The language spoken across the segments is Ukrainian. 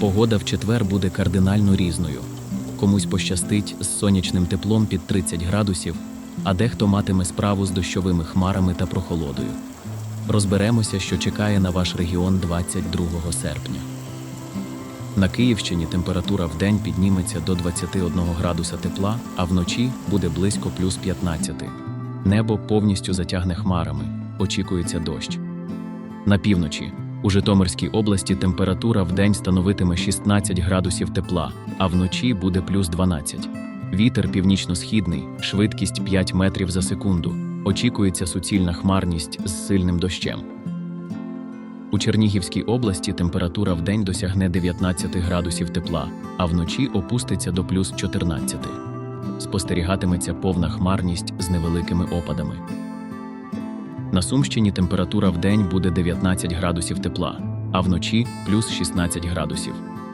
Погода в четвер буде кардинально різною. Комусь пощастить з сонячним теплом під 30 градусів, а дехто матиме справу з дощовими хмарами та прохолодою. Розберемося, що чекає на ваш регіон 22 серпня. На Київщині температура в день підніметься до 21 градуса тепла, а вночі буде близько плюс 15. Небо повністю затягне хмарами, очікується дощ. На півночі у Житомирській області температура в день становитиме 16 градусів тепла, а вночі буде плюс 12. Вітер північно-східний, швидкість 5 метрів за секунду. Очікується суцільна хмарність з сильним дощем. У Чернігівській області температура в день досягне 19 градусів тепла, а вночі опуститься до плюс 14. Спостерігатиметься повна хмарність з невеликими опадами. На Сумщині температура в день буде 19 градусів тепла, а вночі плюс 16 градусів.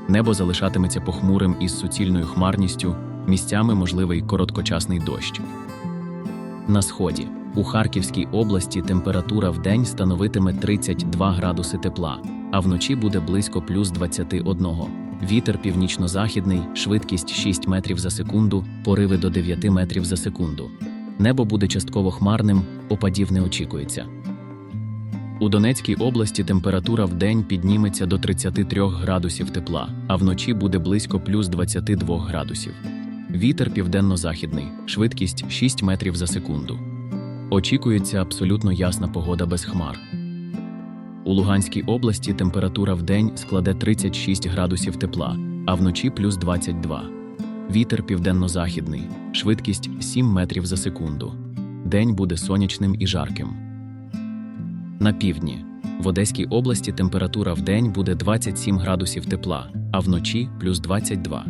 Небо залишатиметься похмурим із суцільною хмарністю, місцями можливий короткочасний дощ. На сході у Харківській області температура в день становитиме 32 градуси тепла, а вночі буде близько плюс 21. Вітер північно-західний, швидкість 6 метрів за секунду, пориви до 9 метрів за секунду. Небо буде частково хмарним, опадів не очікується. У Донецькій області температура в день підніметься до 33 градусів тепла, а вночі буде близько плюс 22 градусів. Вітер південно-західний, швидкість 6 метрів за секунду. Очікується абсолютно ясна погода без хмар. У Луганській області температура в день складе 36 градусів тепла, а вночі плюс 22. Вітер південно-західний, швидкість 7 метрів за секунду. День буде сонячним і жарким. На півдні в Одеській області температура в день буде 27 градусів тепла, а вночі плюс 22.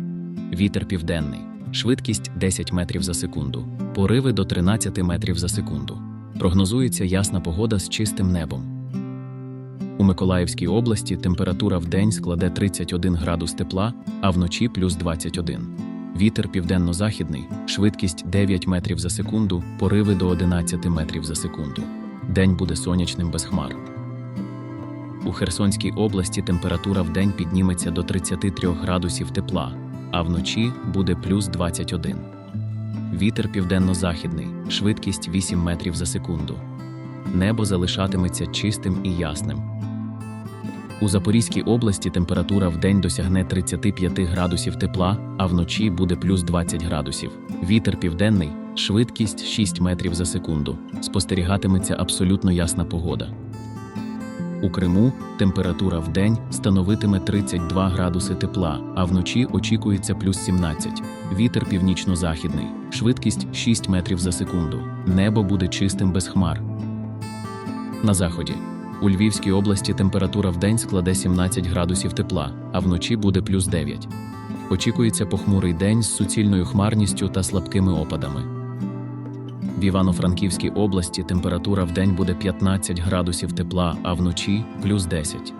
Вітер південний, швидкість 10 метрів за секунду, пориви до 13 метрів за секунду. Прогнозується ясна погода з чистим небом. У Миколаївській області температура в день складе 31 градус тепла, а вночі плюс 21. Вітер південно-західний, швидкість 9 метрів за секунду, пориви до 11 метрів за секунду. День буде сонячним без хмар. У Херсонській області температура в день підніметься до 33 градусів тепла, а вночі буде плюс 21. Вітер південно-західний, швидкість 8 метрів за секунду. Небо залишатиметься чистим і ясним. У Запорізькій області температура в день досягне 35 градусів тепла, а вночі буде плюс 20 градусів. Вітер південний, швидкість 6 метрів за секунду. Спостерігатиметься абсолютно ясна погода. У Криму температура в день становитиме 32 градуси тепла, а вночі очікується плюс 17. Вітер північно-західний, швидкість 6 метрів за секунду. Небо буде чистим без хмар. На заході. У Львівській області температура в день складе 17 градусів тепла, а вночі буде плюс 9. Очікується похмурий день з суцільною хмарністю та слабкими опадами. В Івано-Франківській області температура в день буде 15 градусів тепла, а вночі плюс 10.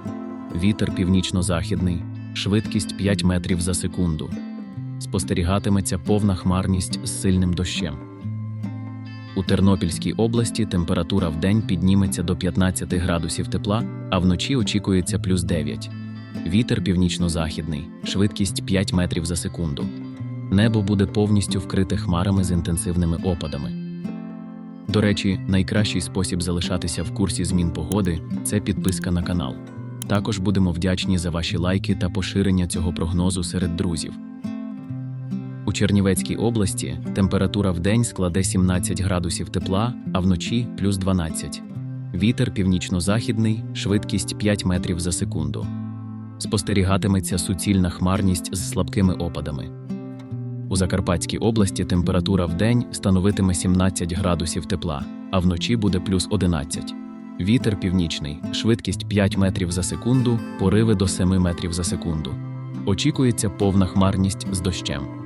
Вітер північно-західний, швидкість 5 метрів за секунду. Спостерігатиметься повна хмарність з сильним дощем. У Тернопільській області температура в день підніметься до 15 градусів тепла, а вночі очікується плюс 9. Вітер північно-західний, швидкість 5 метрів за секунду. Небо буде повністю вкрите хмарами з інтенсивними опадами. До речі, найкращий спосіб залишатися в курсі змін погоди це підписка на канал. Також будемо вдячні за ваші лайки та поширення цього прогнозу серед друзів. Чернівецькій області температура в день складе 17 градусів тепла, а вночі плюс 12. Вітер північно-західний, швидкість 5 метрів за секунду. Спостерігатиметься суцільна хмарність з слабкими опадами. У Закарпатській області температура в день становитиме 17 градусів тепла, а вночі буде плюс 11. Вітер північний, швидкість 5 метрів за секунду, пориви до 7 метрів за секунду. Очікується повна хмарність з дощем.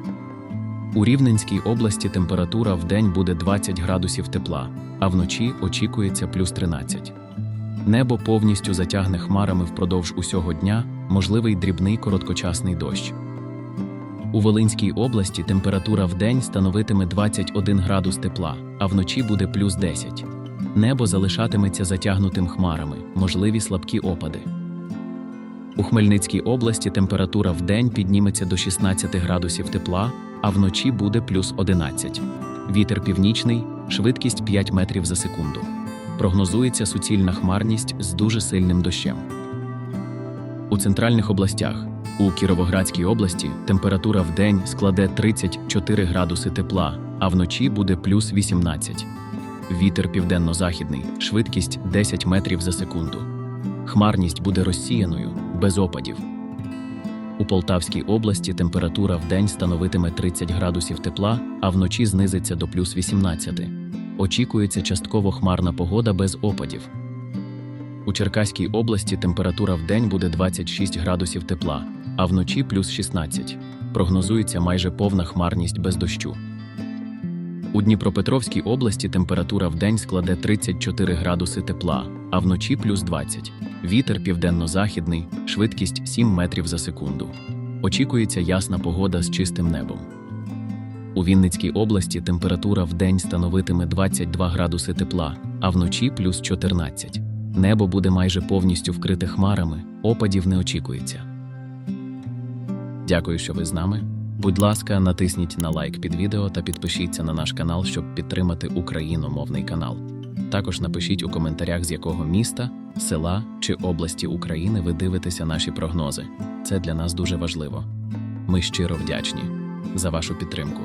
У Рівненській області температура в день буде 20 градусів тепла, а вночі очікується плюс 13. Небо повністю затягне хмарами впродовж усього дня, можливий дрібний короткочасний дощ. У Волинській області температура в день становитиме 21 градус тепла, а вночі буде плюс 10. Небо залишатиметься затягнутим хмарами, можливі слабкі опади. У Хмельницькій області температура в день підніметься до 16 градусів тепла, а вночі буде плюс 11. Вітер північний, швидкість 5 метрів за секунду. Прогнозується суцільна хмарність з дуже сильним дощем. У центральних областях у Кіровоградській області температура в день складе 34 градуси тепла, а вночі буде плюс 18. Вітер південно-західний, швидкість 10 метрів за секунду. Хмарність буде розсіяною, без опадів. Полтавській області температура в день становитиме 30 градусів тепла, а вночі знизиться до плюс 18. Очікується частково хмарна погода без опадів. У Черкаській області температура в день буде 26 градусів тепла, а вночі плюс 16. Прогнозується майже повна хмарність без дощу. У Дніпропетровській області температура в день складе 34 градуси тепла, а вночі плюс 20. Вітер південно-західний, швидкість 7 метрів за секунду. Очікується ясна погода з чистим небом. У Вінницькій області температура в день становитиме 22 градуси тепла, а вночі плюс 14. Небо буде майже повністю вкрите хмарами, опадів не очікується. Дякую, що ви з нами. Будь ласка, натисніть на лайк під відео та підпишіться на наш канал, щоб підтримати україномовний канал. Також напишіть у коментарях, з якого міста, села чи області України ви дивитеся наші прогнози. Це для нас дуже важливо. Ми щиро вдячні за вашу підтримку.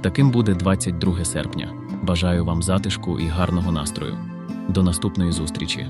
Таким буде 22 серпня. Бажаю вам затишку і гарного настрою. До наступної зустрічі!